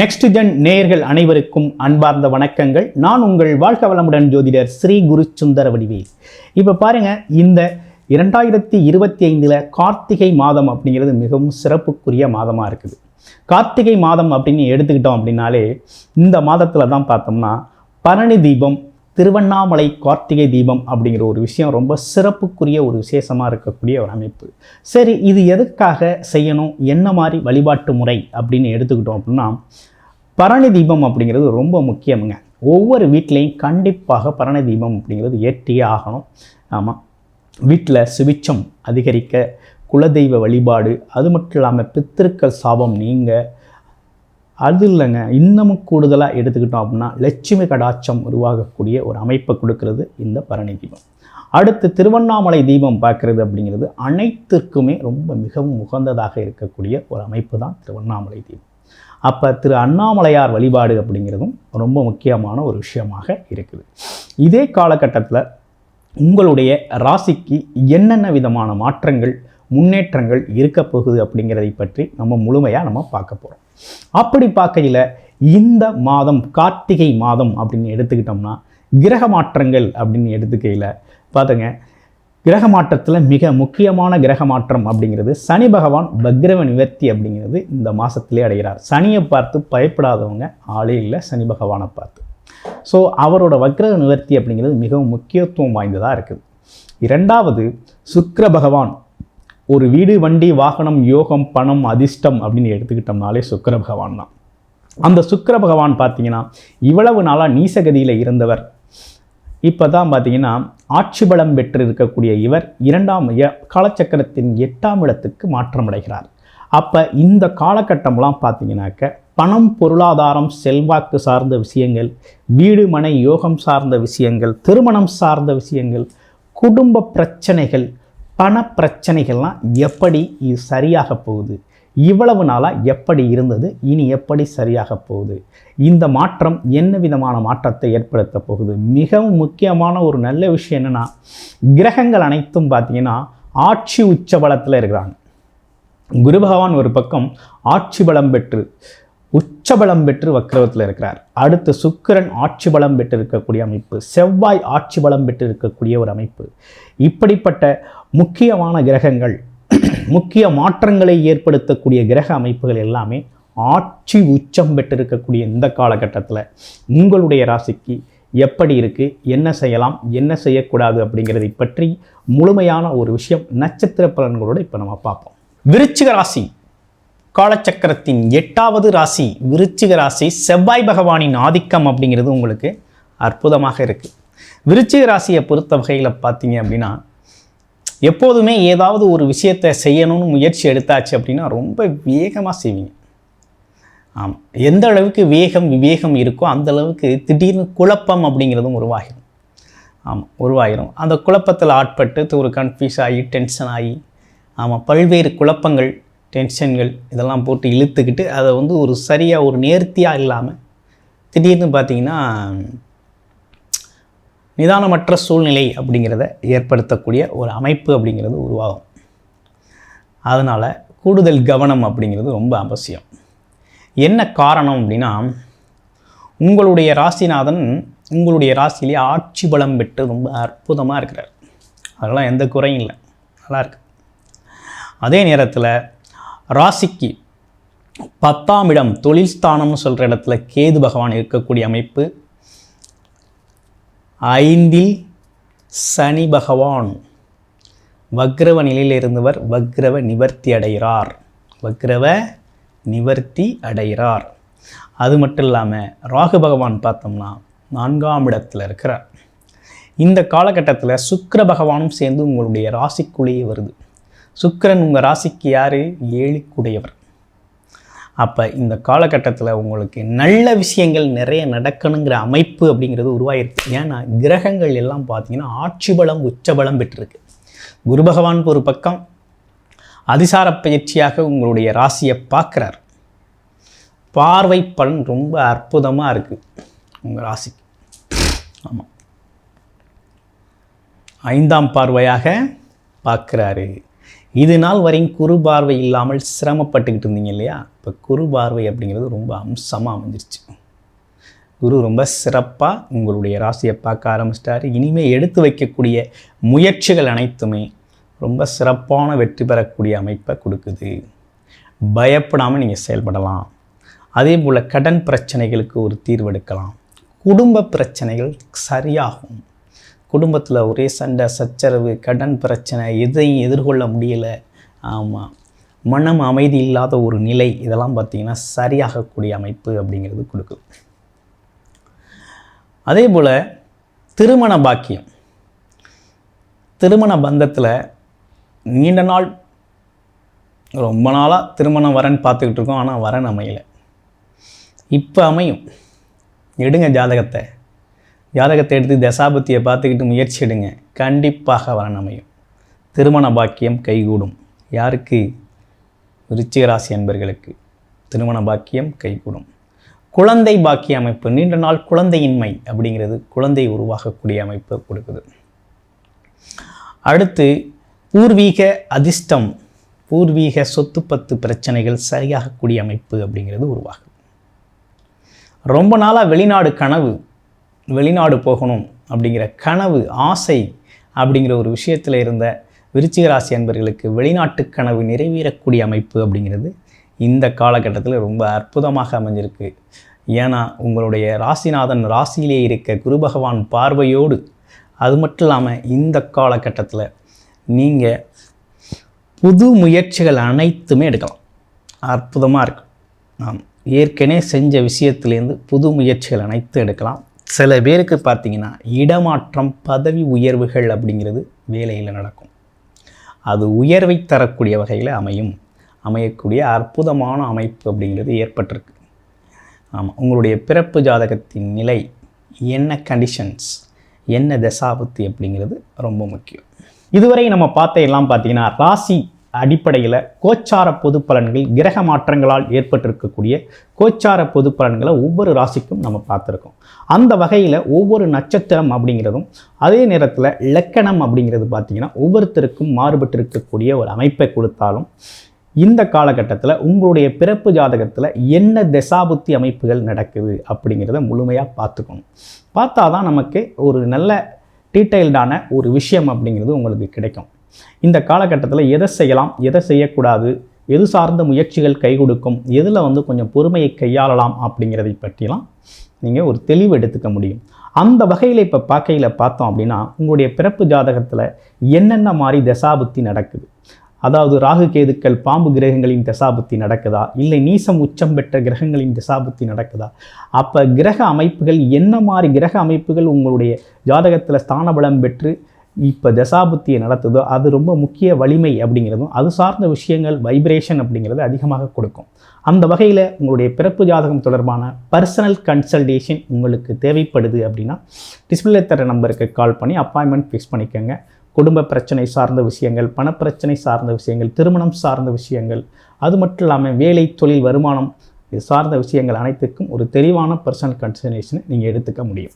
Next gen நேயர்கள் அனைவருக்கும் அன்பார்ந்த வணக்கங்கள். நான் உங்கள் வாழ்க வளமுடன் ஜோதிடர் ஸ்ரீ குரு சுந்தர வடிவேல். இப்போ பாருங்க இந்த இரண்டாயிரத்தி இருபத்தி ஐந்தில் கார்த்திகை மாதம் அப்படிங்கிறது மிகவும் சிறப்புக்குரிய மாதமாக இருக்குது. கார்த்திகை மாதம் அப்படின்னு எடுத்துக்கிட்டோம் அப்படின்னாலே இந்த மாதத்தில் தான் பார்த்தோம்னா பரணி தீபம் திருவண்ணாமலை கார்த்திகை தீபம் அப்படிங்கிற ஒரு விஷயம் ரொம்ப சிறப்புக்குரிய ஒரு விசேஷமாக இருக்கக்கூடிய ஒரு அமைப்பு. சரி இது எதுக்காக செய்யணும்? என்ன மாதிரி வழிபாட்டு முறை அப்படின்னு எடுத்துக்கிட்டோம் அப்படின்னா பரணி தீபம் அப்படிங்கிறது ரொம்ப முக்கியமுங்க. ஒவ்வொரு வீட்லேயும் கண்டிப்பாக பரணி தீபம் அப்படிங்கிறது ஏற்றியே ஆகணும். ஆமாம் வீட்டில் சுவிச்சம் அதிகரிக்க குலதெய்வ வழிபாடு அது மட்டும் இல்லாமல் பித்திருக்கள் சாபம் நீங்கள் அது இல்லைங்க. இன்னமும் கூடுதலாக எடுத்துக்கிட்டோம் அப்படின்னா லட்சுமி கடாட்சம் உருவாகக்கூடிய ஒரு அமைப்பை கொடுக்கறது இந்த பரணி தீபம். அடுத்து திருவண்ணாமலை தீபம் பார்க்குறது அப்படிங்கிறது அனைத்திற்குமே ரொம்ப மிகவும் உகந்ததாக இருக்கக்கூடிய ஒரு அமைப்பு தான் திருவண்ணாமலை தீபம். அப்போ திரு அண்ணாமலையார் வழிபாடு அப்படிங்கிறதும் ரொம்ப முக்கியமான ஒரு விஷயமாக இருக்குது. இதே காலகட்டத்தில் உங்களுடைய ராசிக்கு என்னென்ன விதமான மாற்றங்கள் முன்னேற்றங்கள் இருக்க போகுது அப்படிங்கிறதை பற்றி நம்ம முழுமையாக நம்ம பார்க்க போகிறோம் அப்படி பார்க்கையில் இந்த மாதம் கார்த்திகை மாதம் அப்படின்னு எடுத்துக்கிட்டோம்னா கிரக மாற்றங்கள் அப்படின்னு எடுத்துக்கையில் பார்த்துங்க கிரக மாற்றத்தில் மிக முக்கியமான கிரக மாற்றம் அப்படிங்கிறது சனி பகவான் பக்ரவ நிவர்த்தி அப்படிங்கிறது இந்த மாதத்திலே அடைகிறார். சனியை பார்த்து பயப்படாதவங்க ஆளே இல்லை சனி பகவானை பார்த்து. ஸோ அவரோட வக்ர நிவர்த்தி அப்படிங்கிறது மிகவும் முக்கியத்துவம் வாய்ந்ததாக இருக்குது. இரண்டாவது சுக்கிர பகவான் ஒரு வீடு வண்டி வாகனம் யோகம் பணம் அதிர்ஷ்டம் அப்படின்னு எடுத்துக்கிட்டோம்னாலே சுக்கர பகவான் தான். அந்த சுக்கர பகவான் பார்த்தீங்கன்னா இவ்வளவு நாளாக நீசகதியில் இருந்தவர். இப்போ தான் பார்த்தீங்கன்னா ஆட்சி பலம் பெற்று இருக்கக்கூடிய இவர் இரண்டாம் காலச்சக்கரத்தின் எட்டாம் இடத்துக்கு மாற்றமடைகிறார் அப்போ இந்த காலகட்டம்லாம் பார்த்தீங்கன்னாக்க பணம் பொருளாதாரம் செல்வாக்கு சார்ந்த விஷயங்கள் வீடு மனை யோகம் சார்ந்த விஷயங்கள் திருமணம் சார்ந்த விஷயங்கள் குடும்ப பிரச்சனைகள் பண பிரச்சனைகள்லாம் எப்படி சரியாக போகுது? இவ்வளவு நாளாக எப்படி இருந்தது? இனி எப்படி சரியாக போகுது? இந்த மாற்றம் என்ன விதமான மாற்றத்தை ஏற்படுத்த போகுது? மிகவும் முக்கியமான ஒரு நல்ல விஷயம் என்னென்னா கிரகங்கள் அனைத்தும் பார்த்தீங்கன்னா ஆட்சி உச்சபலத்தில் இருக்கிறாங்க. குரு பகவான் ஒரு பக்கம் ஆட்சி பலம் பெற்று உச்சபலம் பெற்று வக்ரவத்தில் இருக்கிறார். அடுத்து சுக்கிரன் ஆட்சி பலம் பெற்று இருக்கக்கூடிய அமைப்பு செவ்வாய் ஆட்சி பலம் பெற்று இருக்கக்கூடிய ஒரு அமைப்பு. இப்படிப்பட்ட முக்கியமான கிரகங்கள் முக்கிய மாற்றங்களை ஏற்படுத்தக்கூடிய கிரக அமைப்புகள் எல்லாமே ஆட்சி உச்சம் பெற்றிருக்கக்கூடிய இந்த காலகட்டத்தில் உங்களுடைய ராசிக்கு எப்படி இருக்குது என்ன செய்யலாம் என்ன செய்யக்கூடாது அப்படிங்கிறதை பற்றி முழுமையான ஒரு விஷயம் நட்சத்திர பலன்களோடு இப்போ நம்ம பார்ப்போம். விருச்சிக ராசி காலச்சக்கரத்தின் எட்டாவது ராசி விருச்சிக ராசி செவ்வாய் பகவானின் ஆதிக்கம் அப்படிங்கிறது உங்களுக்கு அற்புதமாக இருக்குது விருச்சிக ராசியை பொறுத்த வகையில் பார்த்தீங்க அப்படின்னா எப்போதுமே ஏதாவது ஒரு விஷயத்தை செய்யணும்னு முயற்சி எடுத்தாச்சு அப்படின்னா ரொம்ப வேகமாக செய்வீங்க. ஆமாம் எந்த அளவுக்கு வேகம் விவேகம் இருக்கோ அந்த அளவுக்கு திடீர்னு குழப்பம் அப்படிங்கிறதும் உருவாகிடும். ஆமாம் உருவாகிடும். அந்த குழப்பத்தில் ஆட்பட்டு ஒரு கன்ஃபியூஸ் ஆகி டென்ஷன் ஆகி ஆமாம் பல்வேறு குழப்பங்கள் டென்ஷன்கள் இதெல்லாம் போட்டு இழுத்துக்கிட்டு அதை வந்து ஒரு சரியாக ஒரு நேர்த்தியாக இல்லாமல் திடீர்னு பார்த்திங்கன்னா நிதானமற்ற சூழ்நிலை அப்படிங்கிறத ஏற்படுத்தக்கூடிய ஒரு அமைப்பு அப்படிங்கிறது உருவாகும். அதனால் கூடுதல் கவனம் அப்படிங்கிறது ரொம்ப அவசியம். என்ன காரணம் அப்படின்னா உங்களுடைய ராசிநாதன் உங்களுடைய ராசியிலே ஆட்சி பலம் பெற்று ரொம்ப அற்புதமாக இருக்கிறார். அதெல்லாம் எந்த குறையும் இல்லை. நல்லாயிருக்கு அதே நேரத்தில் ராசிக்கு பத்தாம் இடம் தொழில் ஸ்தானம்னு சொல்கிற இடத்துல கேது பகவான் இருக்கக்கூடிய அமைப்பு ஐந்தில் சனி பகவான். வக்ரவ நிலையில் இருந்தவர் வக்ரவ நிவர்த்தி அடைகிறார். வக்ரவ நிவர்த்தி அடைகிறார். அது மட்டும் இல்லாமல் ராகு பகவான் பார்த்தோம்னா நான்காம் இடத்தில் இருக்கிறார். இந்த காலகட்டத்தில் சுக்கர பகவானும் சேர்ந்து உங்களுடைய ராசிக்குள்ளேயே வருது. சுக்கரன் உங்கள் ராசிக்கு யார்? ஏழுக்குடையவர் அப்போ இந்த காலகட்டத்தில் உங்களுக்கு நல்ல விஷயங்கள் நிறைய நடக்கணுங்கிற அமைப்பு அப்படிங்கிறது உருவாயிருக்கு. ஏன்னா கிரகங்கள் எல்லாம் பார்த்தீங்கன்னா ஆட்சி பலம் உச்சபலம் பெற்றிருக்கு. குரு பகவான் ஒரு பக்கம் அதிசார பயிற்சியாக உங்களுடைய ராசியை பார்க்குறார் பார்வை பலன் ரொம்ப அற்புதமாக இருக்குது உங்கள் ராசிக்கு. ஆமாம் ஐந்தாம் பார்வையாக பார்க்குறாரு இது நாள் வரையும் குரு பார்வை இல்லாமல் சிரமப்பட்டுக்கிட்டு இருந்தீங்க இல்லையா? இப்போ குரு பார்வை அப்படிங்கிறது ரொம்ப அம்சமாக அமைஞ்சிருச்சு. குரு ரொம்ப சிறப்பாக உங்களுடைய ராசியை பார்க்க ஆரம்பிச்சிட்டாரு. இனிமேல் எடுத்து வைக்கக்கூடிய முயற்சிகள் அனைத்துமே ரொம்ப சிறப்பான வெற்றி பெறக்கூடிய அமைப்பை கொடுக்குது. பயப்படாமல் நீங்கள் செயல்படலாம். அதே போல் கடன் பிரச்சனைகளுக்கு ஒரு தீர்வு எடுக்கலாம். குடும்ப பிரச்சனைகள் சரியாகும். குடும்பத்தில் ஒரே சண்டை சச்சரவு கடன் பிரச்சனை எதையும் எதிர்கொள்ள முடியலை. ஆமாம் மனம் அமைதி இல்லாத ஒரு நிலை இதெல்லாம் பார்த்திங்கன்னா சரியாகக்கூடிய அமைப்பு அப்படிங்கிறது கொடுக்குது. அதே போல் திருமண பாக்கியம். திருமண பந்தத்தில் நீண்ட நாள் ரொம்ப நாளாக திருமணம் வரன் பார்த்துக்கிட்டு இருக்கோம் ஆனால் வரன் அமையலை. இப்போ அமையும். எடுங்க ஜாதகத்தை. ஜாதகத்தை எடுத்து தசாபத்தியை பார்த்துக்கிட்டு முயற்சி எடுங்க. கண்டிப்பாக வரன் அமையும். திருமண பாக்கியம் கைகூடும். யாருக்கு? ரிச்சிகராசி ராசி என்பர்களுக்கு திருமண பாக்கியம் கைகூடும். குழந்தை பாக்கிய அமைப்பு நீண்ட நாள் குழந்தையின்மை அப்படிங்கிறது குழந்தை உருவாகக்கூடிய அமைப்பு கொடுக்குது. அடுத்து பூர்வீக அதிர்ஷ்டம் பூர்வீக சொத்து பத்து பிரச்சனைகள் சரியாகக்கூடிய அமைப்பு அப்படிங்கிறது உருவாகும் ரொம்ப நாளாக வெளிநாடு கனவு வெளிநாடு போகணும் அப்படிங்கிற கனவு ஆசை அப்படிங்கிற ஒரு விஷயத்தில் இருந்த விருச்சிக ராசி அன்பர்களுக்கு வெளிநாட்டு கனவு நிறைவேறக்கூடிய அமைப்பு அப்படிங்கிறது இந்த காலகட்டத்தில் ரொம்ப அற்புதமாக அமைஞ்சிருக்கு. ஏன்னா உங்களுடைய ராசிநாதன் ராசியிலே இருக்க குரு பகவான் பார்வையோடு அது மட்டும் இல்லாமல் இந்த காலகட்டத்தில் நீங்கள் புது முயற்சிகள் அனைத்துமே எடுக்கலாம். அற்புதமாக இருக்கும் நாம் ஏற்கனவே செஞ்ச விஷயத்துலேருந்து புது முயற்சிகள் அனைத்தும் எடுக்கலாம். சில பேருக்கு பார்த்தீங்கன்னா இடமாற்றம் பதவி உயர்வுகள் அப்படிங்கிறது வேலையில் நடக்கும். அது உயர்வை தரக்கூடிய வகையில் அமையும். அமையக்கூடிய அற்புதமான அமைப்பு அப்படிங்கிறது ஏற்பட்டிருக்கு. ஆமாம் உங்களுடைய பிறப்பு ஜாதகத்தின் நிலை என்ன கண்டிஷன்ஸ் என்ன தசாபுத்தி அப்படிங்கிறது ரொம்ப முக்கியம். இதுவரை நம்ம பார்த்த எல்லாம் பார்த்தீங்கன்னா ராசி அடிப்படையில் கோச்சார பொது பலன்கள் கிரக மாற்றங்களால் ஏற்பட்டிருக்கக்கூடிய கோச்சார பொது பலன்களை ஒவ்வொரு ராசிக்கும் நம்ம பார்த்துருக்கோம். அந்த வகையில் ஒவ்வொரு நட்சத்திரம் அப்படிங்கிறதும் அதே நேரத்தில் இலக்கணம் அப்படிங்கிறது பார்த்திங்கன்னா ஒவ்வொருத்தருக்கும் மாறுபட்டு இருக்கக்கூடிய ஒரு அமைப்பை கொடுத்தாலும் இந்த காலகட்டத்தில் உங்களுடைய பிறப்பு ஜாதகத்தில் என்ன தசாபுத்தி அமைப்புகள் நடக்குது அப்படிங்கிறத முழுமையாக பார்த்துக்கணும். பார்த்தா தான் நமக்கு ஒரு நல்ல டீட்டெயில்டான ஒரு விஷயம் அப்படிங்கிறது உங்களுக்கு கிடைக்கும். இந்த காலகட்டத்தில் எதை செய்யலாம் எதை செய்யக்கூடாது எது சார்ந்த முயற்சிகள் கை கொடுக்கும் எதில் வந்து கொஞ்சம் பொறுமையை கையாளலாம் அப்படிங்கிறதை பற்றிலாம் நீங்கள் ஒரு தெளிவு எடுத்துக்க முடியும். அந்த வகையில் இப்போ பார்க்கையில் பார்த்தோம் அப்படின்னா உங்களுடைய பிறப்பு ஜாதகத்தில் என்னென்ன மாதிரி தசாபுத்தி நடக்குது? அதாவது ராகு கேதுக்கள் பாம்பு கிரகங்களின் தசாபுத்தி நடக்குதா? இல்லை நீசம் உச்சம் பெற்ற கிரகங்களின் தசாபுத்தி நடக்குதா? அப்போ கிரக அமைப்புகள் என்ன மாதிரி கிரக அமைப்புகள் உங்களுடைய ஜாதகத்தில் ஸ்தானபலம் பெற்று இப்போ தசாபுத்தியை நடத்துதோ அது ரொம்ப முக்கிய வலிமை அப்படிங்கிறதும் அது சார்ந்த விஷயங்கள் வைப்ரேஷன் அப்படிங்கிறது அதிகமாக கொடுக்கும். அந்த வகையில் உங்களுடைய பிறப்பு ஜாதகம் தொடர்பான பர்சனல் கன்சல்டேஷன் உங்களுக்கு தேவைப்படுது அப்படின்னா டிஸ்பிளே தர நம்பருக்கு கால் பண்ணி அப்பாயின்மெண்ட் ஃபிக்ஸ் பண்ணிக்கோங்க. குடும்ப பிரச்சனை சார்ந்த விஷயங்கள் பணப்பிரச்சனை சார்ந்த விஷயங்கள் திருமணம் சார்ந்த விஷயங்கள் அது மட்டும் இல்லாமல் வேலை தொழில் வருமானம் இது சார்ந்த விஷயங்கள் அனைத்துக்கும் ஒரு தெளிவான பர்சனல் கன்சல்டேஷனை நீங்கள் எடுத்துக்க முடியும்.